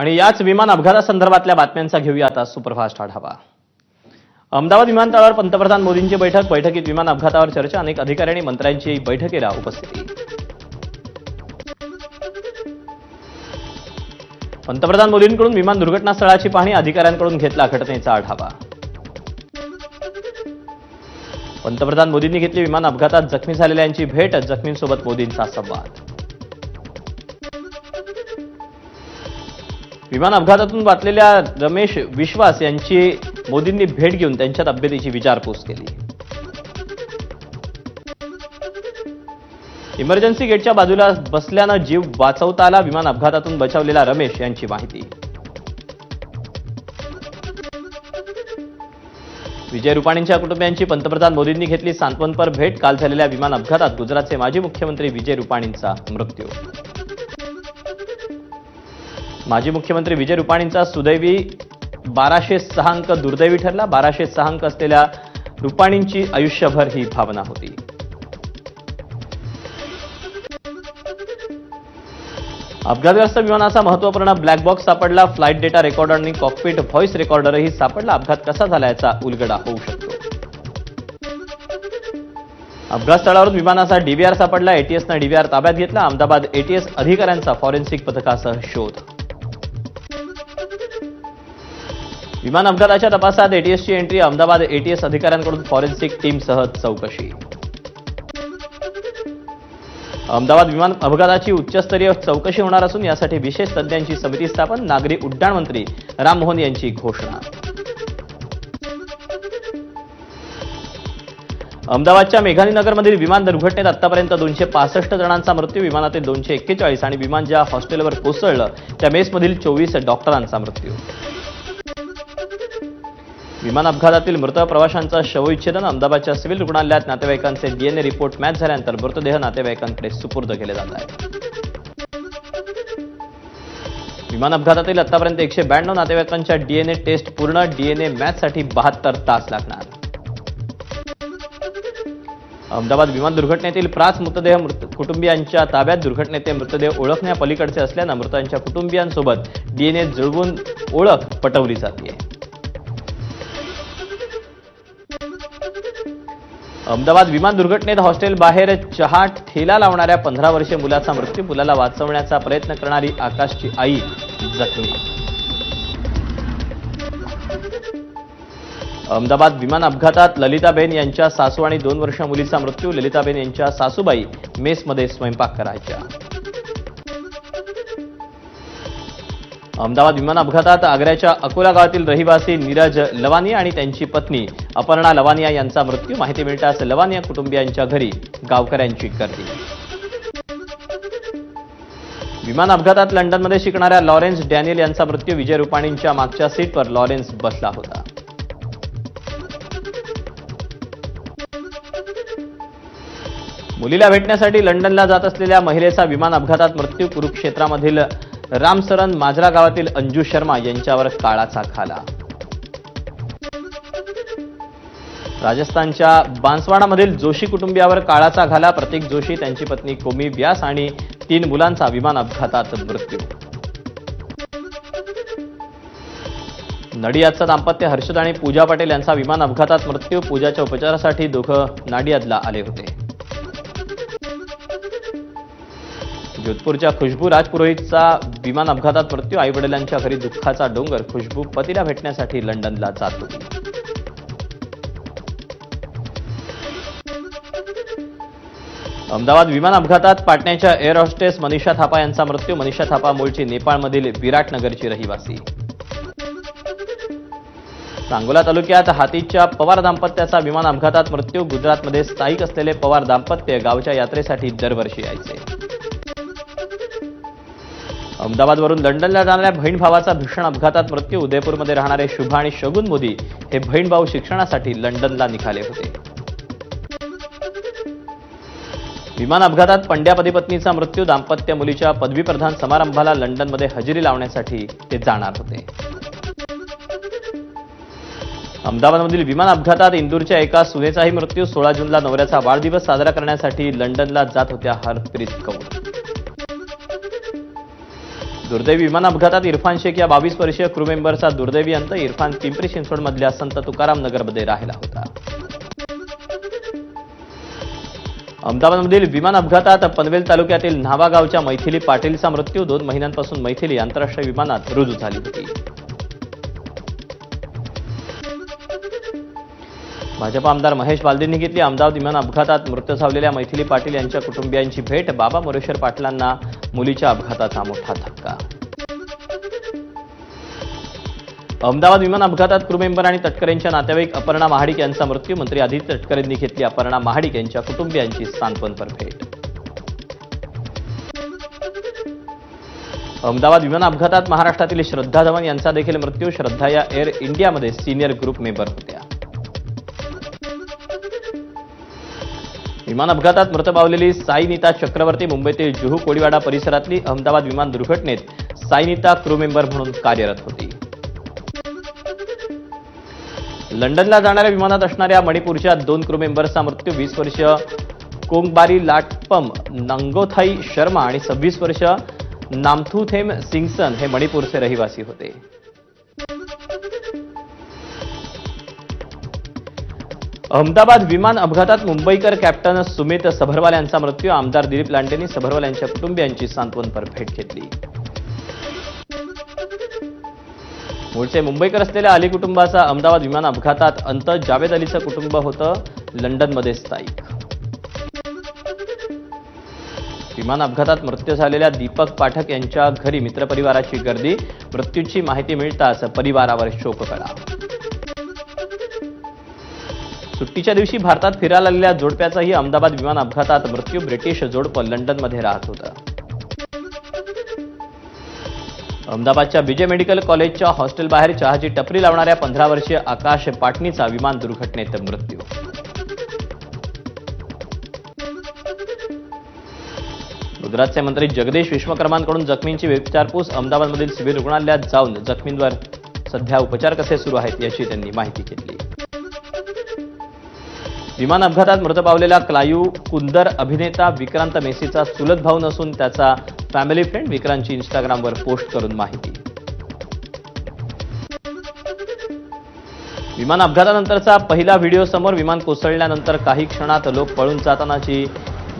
आणि याच विमान अपघातासंदर्भातल्या बातम्यांचा घेऊया आता सुपरफास्ट आढावा अहमदाबाद विमानतळावर पंतप्रधान मोदींची बैठक बैठकीत विमान अपघातावर चर्चा अनेक अधिकारी आणि मंत्र्यांची बैठकीला उपस्थिती. पंतप्रधान मोदींकडून विमान दुर्घटनास्थळाची पाहणी अधिकाऱ्यांकडून घेतला घटनेचा आढावा. पंतप्रधान मोदींनी घेतली विमान अपघातात जखमी झालेल्यांची भेट जखमींसोबत मोदींचा संवाद. विमान अपघातातून वाचलेल्या रमेश विश्वास यांची मोदींनी भेट घेऊन त्यांच्या तब्येतीची विचारपूस केली. इमर्जन्सी गेटच्या बाजूला बसल्यानं जीव वाचवता आला. विमान अपघातातून बचावलेला रमेश यांची माहिती. विजय रुपाणींच्या कुटुंबियांची पंतप्रधान मोदींनी घेतली सांत्वनपर भेट. काल झालेल्या विमान अपघातात गुजरातचे माजी मुख्यमंत्री विजय रुपाणींचा मृत्यू. माजी मुख्यमंत्री विजय रुपाणींचा सुदैवी बाराशे सहा अंक दुर्दैवी ठरला. बाराशे सहा अंक असलेल्या रुपाणींची आयुष्यभर ही भावना होती. अपघातग्रस्त विमानाचा महत्त्वपूर्ण ब्लॅक बॉक्स सापडला. फ्लाईट डेटा रेकॉर्डर आणि कॉकपिट व्हॉइस रेकॉर्डरही सापडला. अपघात कसा झाला याचा उलगडा होऊ शकतो. अपघात स्थळावरून विमानाचा डीव्हीआर सापडला. एटीएसनं डीव्हीआर ताब्यात घेतला. अहमदाबाद एटीएस अधिकाऱ्यांचा फॉरेन्सिक पथकासह शोध. विमान अपघाताच्या तपासात एटीएसची एंट्री अहमदाबाद एटीएस अधिकाऱ्यांकडून फॉरेन्सिक टीमसह चौकशी. अहमदाबाद विमान अपघाताची उच्चस्तरीय चौकशी होणार असून यासाठी विशेष तज्ज्ञांची समिती स्थापन नागरी उड्डाण मंत्री राममोहन यांची घोषणा. अहमदाबादच्या मेघानी नगरमधील विमान दुर्घटनेत आतापर्यंत दोनशे पासष्ट जणांचा मृत्यू विमानातील दोनशे एक्केचाळीस आणि विमान ज्या हॉस्टेलवर कोसळलं त्या मेसमधील चोवीस डॉक्टरांचा मृत्यू. विमान अपघातातील मृत प्रवाशांचा शवविच्छेदन अहमदाबादच्या सिव्हिल रुग्णालयात नातेवाईकांचे डीएनए रिपोर्ट मॅच झाल्यानंतर मृतदेह नातेवाईकांकडे सुपूर्द केले जात आहेत. विमान अपघातातील आतापर्यंत एकशे ब्याण्णव नातेवाईकांच्या डीएनए टेस्ट पूर्ण डीएनए मॅचसाठी बहात्तर तास लागणार. अहमदाबाद विमान दुर्घटनेतील पाच मृतदेह मृत कुटुंबियांच्या ताब्यात दुर्घटनेचे मृतदेह ओळखण्यापलीकडचे असल्यानं मृतांच्या कुटुंबियांसोबत डीएनए जुळवून ओळख पटवली जाते अहमदाबाद विमान दुर्घटनेत हॉस्टेल बाहेर चहा ठेला लावणाऱ्या पंधरा वर्षीय मुलाचा मृत्यू मुलाला वाचवण्याचा प्रयत्न करणारी आकाशची आई जखमी. अहमदाबाद विमान अपघातात ललिताबेन यांच्या सासू आणि दोन वर्ष मुलीचा मृत्यू ललिताबेन यांच्या सासूबाई मेसमध्ये स्वयंपाक करायच्या. अहमदाबाद विमान अपघातात आग्र्याच्या अकोला गावातील रहिवासी नीरज लवानी आणि त्यांची पत्नी अपर्णा लवानिया यांचा मृत्यू. माहिती मिळताच लवानिया कुटुंबियांच्या घरी गावकऱ्यांची गर्दी. विमान अपघातात लंडनमध्ये शिकणाऱ्या लॉरेन्स डॅनियल यांचा मृत्यू. विजय रुपाणींच्या मागच्या सीटवर लॉरेन्स बसला होता. मुलीला भेटण्यासाठी लंडनला जात असलेल्या महिलेचा विमान अपघातात मृत्यू. कुरुक्षेत्रामधील रामसरन माजरा गावातील अंजू शर्मा यांच्यावर काळाचा खाला राजस्थानच्या बांसवाडामधील जोशी कुटुंबियावर काळाचा घाला. प्रतीक जोशी त्यांची पत्नी कोमी व्यास आणि तीन मुलांचा विमान अपघातात मृत्यू. नडियादचं दाम्पत्य हर्षद आणि पूजा पटेल यांचा विमान अपघातात मृत्यू. पूजाच्या उपचारासाठी दोघं नाडियादला आले होते. जोधपूरच्या खुशबू राजपुरोहितचा विमान अपघातात मृत्यू. आईवडिलांच्या घरी दुःखाचा डोंगर. खुशबू पतीला भेटण्यासाठी लंडनला जात. होती अहमदाबाद विमान अपघातात पाटण्याच्या एअर हॉस्टेस मनीषा थापा यांचा मृत्यू. मनीषा थापा मूळची नेपाळमधील विराटनगरची रहिवासी. सांगोला तालुक्यात हातीच्या पवार दाम्पत्याचा विमान अपघातात मृत्यू. गुजरातमध्ये स्थायिक असलेले पवार दाम्पत्य गावच्या यात्रेसाठी दरवर्षी यायचे. अहमदाबादवरून लंडनला जाणाऱ्या बहीण भावाचा भीषण अपघातात मृत्यू. उदयपूरमध्ये राहणारे शुभा आणि शगुन मोदी हे बहीण भाऊ शिक्षणासाठी लंडनला निघाले होते. विमान अपघातात पंड्या पतीपत्नीचा मृत्यू दाम्पत्य मुलीच्या पदवीप्रधान समारंभाला लंडनमध्ये हजेरी लावण्यासाठी ते जाणार होते. अहमदाबादमधील विमान अपघातात इंदूरच्या एका सुनेचाही मृत्यू सोळा जूनला नवऱ्याचा वाढदिवस साजरा करण्यासाठी लंडनला जात होत्या हरप्रीत कौर. दुर्दैवी विमान अपघातात इरफान शेख या बावीस वर्षीय क्रू मेंबरचा दुर्दैवी अंत इरफान पिंपरी चिंचवडमधल्या संत तुकाराम नगरमध्ये राहिला होता. अहमदाबादमधील विमान अपघातात पनवेल तालुक्यातील न्हावा गावच्या मैथिली पाटीलचा मृत्यू. दोन महिन्यांपासून मैथिली आंतरराष्ट्रीय विमानात रुजू झाली होती. भाजप आमदार महेश बालदींनी घेतली अहमदाबाद विमान अपघातात मृत्यू झालेल्या मैथिली पाटील यांच्या कुटुंबियांची भेट. बाबा मोरेश्वर पाटलांना मुलीच्या अपघाताचा मोठा धक्का अहमदाबाद विमान अपघातात क्रू मेंबर आणि तटकरेंच्या नातेवाईक अपर्णा महाडिक यांचा मृत्यू. मंत्री आदित्य तटकरेंनी घेतली. अपर्णा महाडिक यांच्या कुटुंबियांची सांत्वनपर भेट अहमदाबाद विमान अपघातात महाराष्ट्रातील श्रद्धा धवन यांचा देखील मृत्यू. श्रद्धा या एअर इंडियामध्ये सिनियर ग्रुप मेंबर होत्या. विमान अपघातात मृत पावलेली साईनीता चक्रवर्ती मुंबईतील जुहू कोळीवाडा परिसरातली अहमदाबाद विमान दुर्घटनेत साईनीता क्रू मेंबर म्हणून कार्यरत होती. लंडनला जाणाऱ्या विमानात असणाऱ्या मणिपूरच्या दोन क्रू मेंबर्सचा मृत्यू वीस वर्ष कोंगबारी लाटपम नंगोथाई शर्मा आणि सव्वीस वर्ष नामथुथेम सिंगसन हे मणिपूरचे रहिवासी होते. अहमदाबाद विमान अपघातात मुंबईकर कॅप्टन सुमित सभरवाल यांचा मृत्यू. आमदार दिलीप लांडेंनी सभरवाल यांच्या कुटुंबियांची सांत्वनपर भेट घेतली. मूळचे मुंबईकर असलेल्या अली कुटुंबाचा अहमदाबाद विमान अपघातात अंत जावेद अलीचं कुटुंब होतं लंडनमध्ये स्थायिक. विमान अपघातात मृत्यू झालेल्या दीपक पाठक यांच्या घरी मित्रपरिवाराची गर्दी. मृत्यूची माहिती मिळताच परिवारावर शोककळा. सुट्टीच्या दिवशी भारतात फिरायला आलेल्या जोडप्याचाही अहमदाबाद विमान अपघातात मृत्यू. ब्रिटिश जोडपं लंडनमध्ये राहत होतं. अहमदाबादच्या विजय मेडिकल कॉलेजच्या हॉस्टेल बाहेर चहाची टपरी लावणाऱ्या पंधरा वर्षीय आकाश पाटणीचा विमान दुर्घटनेत मृत्यू. गुजरातचे मंत्री जगदीश विश्वकर्मांकडून जखमींची विचारपूस अहमदाबादमधील सिव्हिल रुग्णालयात जाऊन जखमींवर सध्या उपचार कसे सुरू आहेत याची त्यांनी माहिती घेतली. विमान अपघातात मृत पावलेला क्लायू कुंदर अभिनेता विक्रांत मेसीचा चुलत भाऊ नसून त्याचा फॅमिली फ्रेंड विक्रांतची इंस्टाग्रामवर पोस्ट करून माहिती. विमान अपघातानंतरचा पहिला व्हिडिओ समोर विमान कोसळल्यानंतर काही क्षणात लोक पळून जातानाची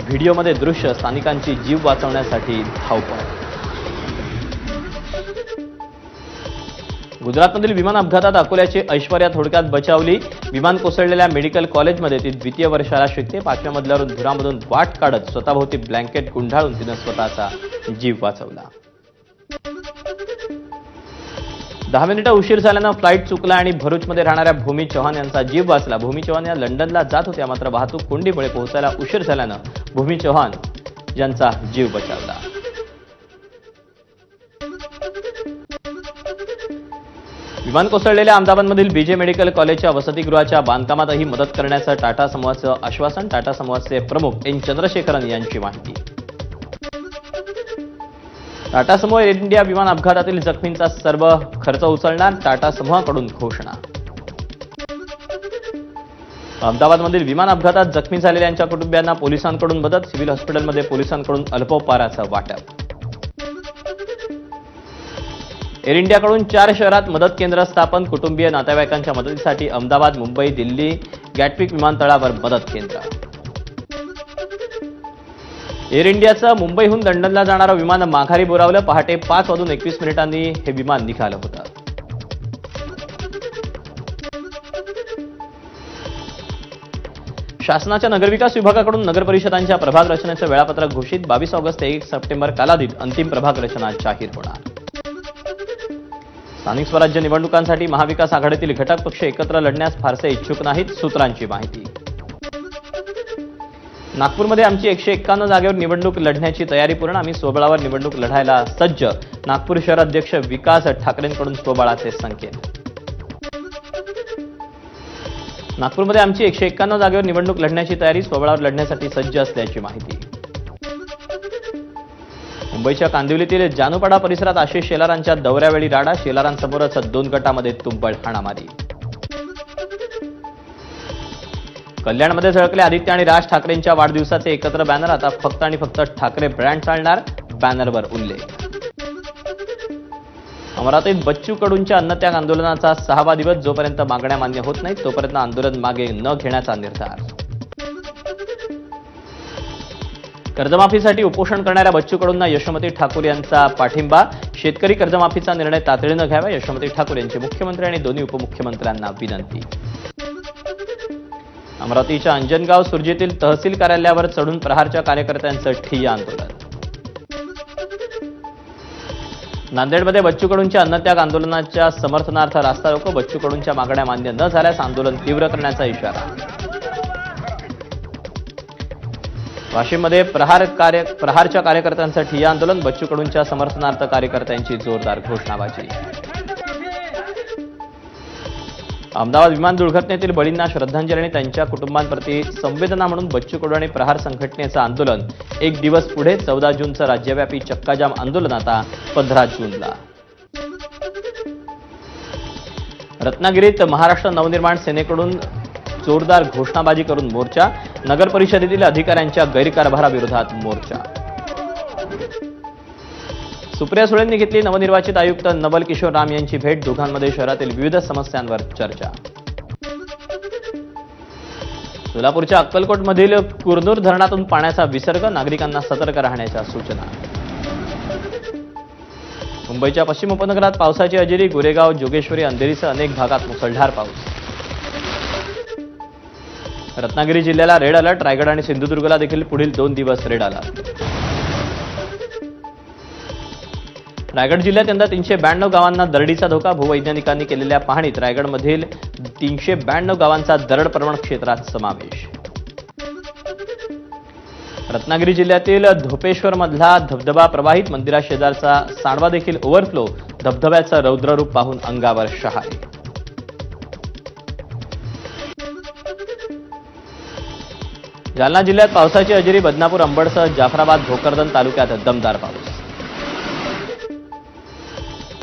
व्हिडिओमध्ये दृश्य स्थानिकांची जीव वाचवण्यासाठी धावपळ. गुजरातमधील विमान अपघातात अकोल्याची ऐश्वर्या थोडक्यात बचावली. विमान कोसळलेल्या मेडिकल कॉलेजमध्ये ती द्वितीय वर्षाला शिकते. पाचव्या मधल्यावरून धुरामधून वाट काढत स्वतःभोवती ब्लँकेट गुंढाळून तिनं स्वतःचा जीव वाचवला. दहा मिनिटं उशीर झाल्यानं फ्लाईट चुकला आणि भरूचमध्ये राहणाऱ्या भूमी चव्हाण यांचा जीव वाचला. भूमी चव्हाण या लंडनला जात होत्या मात्र वाहतूक कोंडीमुळे पोहोचायला उशीर झाल्यानं भूमी चव्हाण यांचा जीव बचावला. विमान कोसळलेल्या अहमदाबादमधील बीजे मेडिकल कॉलेजच्या वसतिगृहाच्या बांधकामातही मदत करण्याचं टाटा समूहाचं आश्वासन. टाटा समूहाचे प्रमुख एन. चंद्रशेखरन यांची माहिती. टाटा समूह एअर इंडिया विमान अपघातातील जखमींचा सर्व खर्च उचलणार टाटा समूहाकडून घोषणा. अहमदाबादमधील विमान अपघातात जखमी झालेल्यांच्या कुटुंबियांना पोलिसांकडून मदत सिव्हिल हॉस्पिटलमध्ये पोलिसांकडून अल्पोपहाराचं वाटप. एअर इंडियाकडून चार शहरात मदत केंद्र स्थापन कुटुंबीय नातेवाईकांच्या मदतीसाठी अहमदाबाद मुंबई दिल्ली गॅटविक विमानतळावर मदत केंद्र. एअर इंडियाचं मुंबईहून लंडनला जाणारं विमान माघारी बोलावलं पहाटे पाच वाजून एकवीस मिनिटांनी हे विमान निघालं होतं. शासनाच्या नगरविकास विभागाकडून नगर परिषदांच्या प्रभाग रचनेचं वेळापत्रक घोषित. बावीस ऑगस्ट ते एक सप्टेंबर कालावधीत अंतिम प्रभाग रचना जाहीर होणार. स्थानिक स्वराज्य निवडणुकांसाठी महाविकास आघाडीतील घटक पक्ष एकत्र लढण्यास फारसे इच्छुक नाहीत सूत्रांची माहिती. नागपूरमध्ये आमची एकशे एक्कावन्न जागेवर निवडणूक लढण्याची तयारी पूर्ण. आम्ही स्वबळावर निवडणूक लढायला सज्ज. नागपूर शहर अध्यक्ष विकास ठाकरेंकडून स्वबळाचे संकेत. नागपूरमध्ये आमची एकशे एक्कावन्न जागेवर निवडणूक लढण्याची तयारी स्वबळावर लढण्यासाठी सज्ज असल्याची माहिती. मुंबईच्या कांदिवलीतील जानुपाडा परिसरात आशिष शेलारांच्या दौऱ्यावेळी राडा शेलारांसमोरच दोन गटामध्ये तुंबळ हाणामारी. कल्याणमध्ये झळकले आदित्य आणि राज ठाकरेंच्या वाढदिवसाचे एकत्र बॅनर आता फक्त आणि फक्त ठाकरे ब्रँड चालणार बॅनरवर उल्लेख अमरावतीत बच्चू कडूंच्या अन्नत्याग आंदोलनाचा सहावा दिवस जोपर्यंत मागण्या मान्य होत नाहीत तोपर्यंत आंदोलन मागे न घेण्याचा निर्धार. कर्जमाफीसाठी उपोषण करणाऱ्या बच्चू कडूंना यशोमती ठाकूर यांचा पाठिंबा. शेतकरी कर्जमाफीचा निर्णय तातडीनं घ्यावा यशोमती ठाकूर यांची मुख्यमंत्री आणि दोन्ही उपमुख्यमंत्र्यांना विनंती. अमरावतीच्या अंजनगाव सुरजीतील तहसील कार्यालयावर चढून प्रहारच्या कार्यकर्त्यांचं ठिय्या आंदोलन. नांदेडमध्ये बच्चू कडूंच्या अन्नत्याग आंदोलनाच्या समर्थनार्थ रास्ता रोको बच्चू कडूंच्या मागण्या मान्य न झाल्यास आंदोलन तीव्र करण्याचा इशारा. वाशिममध्ये प्रहार कार्य प्रहारच्या कार्यकर्त्यांसाठी ठिय्या आंदोलन बच्चू कडूंच्या समर्थनार्थ कार्यकर्त्यांची जोरदार घोषणाबाजी. अहमदाबाद विमान दुर्घटनेतील बळींना श्रद्धांजली आणि त्यांच्या कुटुंबांप्रती संवेदना म्हणून बच्चू कडू आणि प्रहार संघटनेचं आंदोलन. एक दिवस पुढे चौदा जूनचं राज्यव्यापी चक्काजाम आंदोलन आता पंधरा जूनला. रत्नागिरीत महाराष्ट्र नवनिर्माण सेनेकडून जोरदार घोषणाबाजी करून मोर्चा नगर परिषदेतील अधिकाऱ्यांच्या गैरकारभाराविरोधात मोर्चा. सुप्रिया सुळेंनी घेतली नवनिर्वाचित आयुक्त नवल किशोर राम यांची भेट दोघांमध्ये शहरातील विविध समस्यांवर चर्चा. सोलापूरच्या अक्कलकोटमधील कुरनूर धरणातून पाण्याचा विसर्ग नागरिकांना सतर्क राहण्याच्या सूचना. मुंबईच्या पश्चिम उपनगरात पावसाची हजेरी गोरेगाव जोगेश्वरी अंधेरीसह अनेक भागात मुसळधार पाऊस. रत्नागिरी जिल्ह्याला रेड अलर्ट रायगड आणि सिंधुदुर्गला देखील पुढील दोन दिवस रेड अलर्ट. रायगड जिल्ह्यात यंदा तीनशे ब्याण्णव गावांना दरडीचा धोका भूवैज्ञानिकांनी केलेल्या पाहणीत रायगडमधील तीनशे ब्याण्णव गावांचा दरड प्रवण क्षेत्रात समावेश. रत्नागिरी जिल्ह्यातील धोपेश्वरमधला धबधबा प्रवाहित मंदिराशेजारचा सांडवा देखील ओव्हरफ्लो धबधब्याचं रौद्ररूप पाहून अंगावर शहारे. जालना जिल्ह्यात पावसाची हजेरी बदनापूर अंबडसह जाफराबाद भोकरदन तालुक्यात दमदार पाऊस.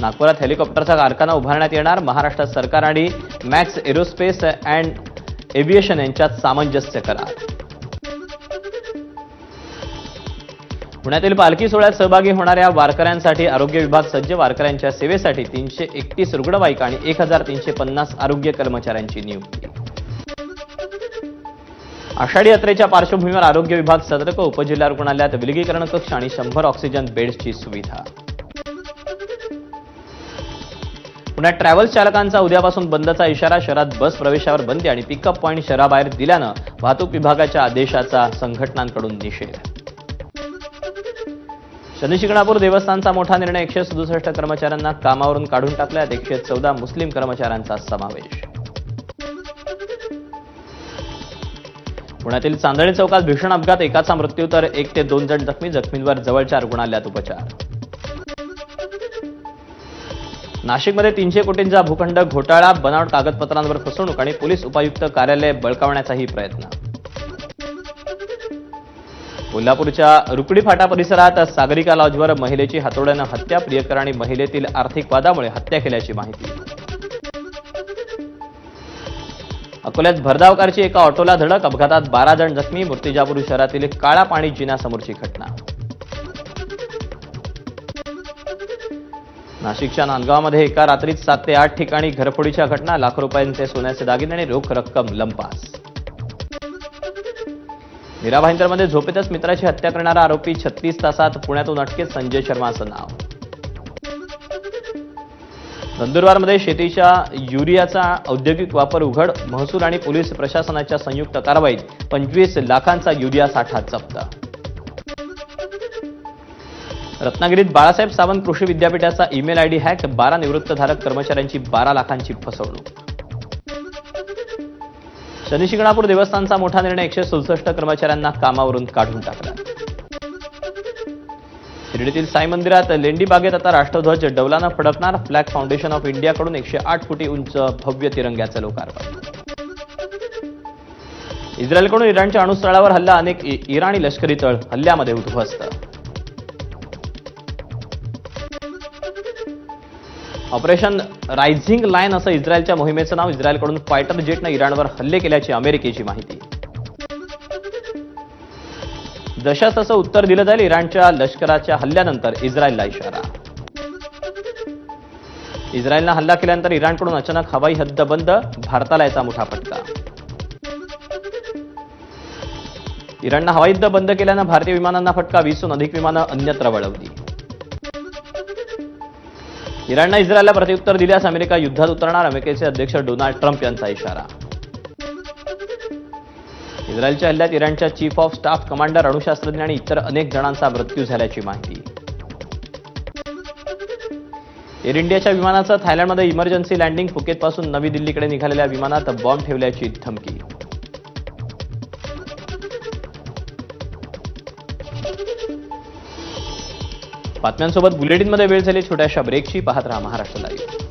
नागपुरात हेलिकॉप्टरचा कारखाना उभारण्यात येणार महाराष्ट्र सरकार आणि मॅक्स एरोस्पेस अँड एव्हिएशन यांच्यात सामंजस्य करार. पुण्यातील पालखी सोहळ्यात सहभागी होणाऱ्या वारकऱ्यांसाठी आरोग्य विभाग सज्ज वारकऱ्यांच्या सेवेसाठी तीनशे एकतीस रुग्णवाहिका आणि एक हजार तीनशे पन्नास आरोग्य कर्मचाऱ्यांची नियुक्ती. आषाढी यात्रेच्या पार्श्वभूमीवर आरोग्य विभाग सतर्क उपजिल्हा रुग्णालयात विलगीकरण कक्ष आणि शंभर ऑक्सिजन बेड्सची सुविधा. पुण्यात ट्रॅव्हल्स चालकांचा उद्यापासून बंदचा इशारा शहरात बस प्रवेशावर बंदी आणि पिकअप पॉईंट शहराबाहेर दिल्यानं वाहतूक विभागाच्या आदेशाचा संघटनांकडून निषेध. शनिशिंगणापूर देवस्थानचा मोठा निर्णय एकशे सदुसष्ट कर्मचाऱ्यांना कामावरून काढून टाकल्यात. एकशे चौदा मुस्लिम कर्मचाऱ्यांचा समावेश. पुण्यातील चांदणी चौकात भीषण अपघात एकाचा मृत्यू तर एक ते दोन जण जखमी जखमींवर जवळच्या रुग्णालयात उपचार. नाशिकमध्ये तीनशे कोटींचा भूखंड घोटाळा बनावट कागदपत्रांवर फसवणूक आणि पोलीस उपायुक्त कार्यालय बळकावण्याचाही प्रयत्न. कोल्हापूरच्या रुकडी फाटा परिसरात सागरिका लॉजवर महिलेची हातोड्यानं हत्या प्रियकर आणि महिलेतील आर्थिक वादामुळे हत्या केल्याची माहिती. अकोल्यात भरधाव कारची एका ऑटोला धडक अपघातात बारा जण जखमी मूर्तिजापूर शहरातील काळा पाणी जिन्यासमोरची घटना. नाशिकच्या नांदगावमध्ये एका रात्रीत सात ते आठ ठिकाणी घरफोडीच्या घटना लाखो रुपयांचे सोन्याचे दागिने आणि रोख रक्कम लंपास. मीरा भाईंदरमध्ये झोपेतच मित्राची हत्या करणारा आरोपी छत्तीस तासात पुण्यातून अटकेत संजय शर्माचं नाव. नंदुरबारमध्ये शेतीच्या युरियाचा औद्योगिक वापर उघड महसूल आणि पोलीस प्रशासनाच्या संयुक्त कारवाईत पंचवीस लाखांचा युरिया साठा जप्त. रत्नागिरीत बाळासाहेब सावंत कृषी विद्यापीठाचा ईमेल आयडी हॅक बारा निवृत्तधारक कर्मचाऱ्यांची बारा लाखांची फसवणूक. शनिशिंगणापूर देवस्थानचा मोठा निर्णय एकशे सदुसष्ट कर्मचाऱ्यांना कामावरून काढून टाकला. शिर्डीतील साई मंदिरात लेंडी बागेत आता राष्ट्रध्वज डौलानं फडकणार. फ्लॅग फाउंडेशन ऑफ इंडियाकडून एकशे आठ फुटी उंच भव्य तिरंग्याचं लोकार्पण. इस्रायलकडून इराणच्या अणुस्थळावर हल्ला अनेक इराणी लष्करी तळ हल्ल्यामध्ये उद्ध्वस्त. ऑपरेशन रायझिंग लाईन असं इस्रायलच्या मोहिमेचं नाव. इस्रायलकडून फायटर जेटनं इराणवर हल्ले केल्याची अमेरिकेची माहिती. जशास तसं उत्तर दिलं जाईल इराणच्या लष्कराच्या हल्ल्यानंतर इस्रायलला इशारा. इस्रायलनं हल्ला केल्यानंतर इराणकडून अचानक हवाई हद्द बंद भारताला याचा मोठा फटका. इराणनं हवाई हद्द बंद केल्यानं भारतीय विमानांना फटका वीसहून अधिक विमानं अन्यत्र वळवली. इराणनं इस्रायलला प्रत्युत्तर दिल्यास अमेरिका युद्धात उतरणार अमेरिकेचे अध्यक्ष डोनाल्ड ट्रम्प यांचा इशारा. इस्रायलच्या हल्ल्यात इराणच्या चीफ ऑफ स्टाफ कमांडर अणुशास्त्रज्ञ आणि इतर अनेक जणांचा मृत्यू झाल्याची माहिती. एअर इंडियाच्या विमानाचं थायलंडमध्ये इमर्जन्सी लँडिंग फुकेतपासून नवी दिल्लीकडे निघालेल्या विमानात बॉम्ब ठेवल्याची धमकी. बातम्यांसोबत बुलेटिनमध्ये वेळ झाली छोट्याशा ब्रेकची पाहत राहा महाराष्ट्र लाईव्ह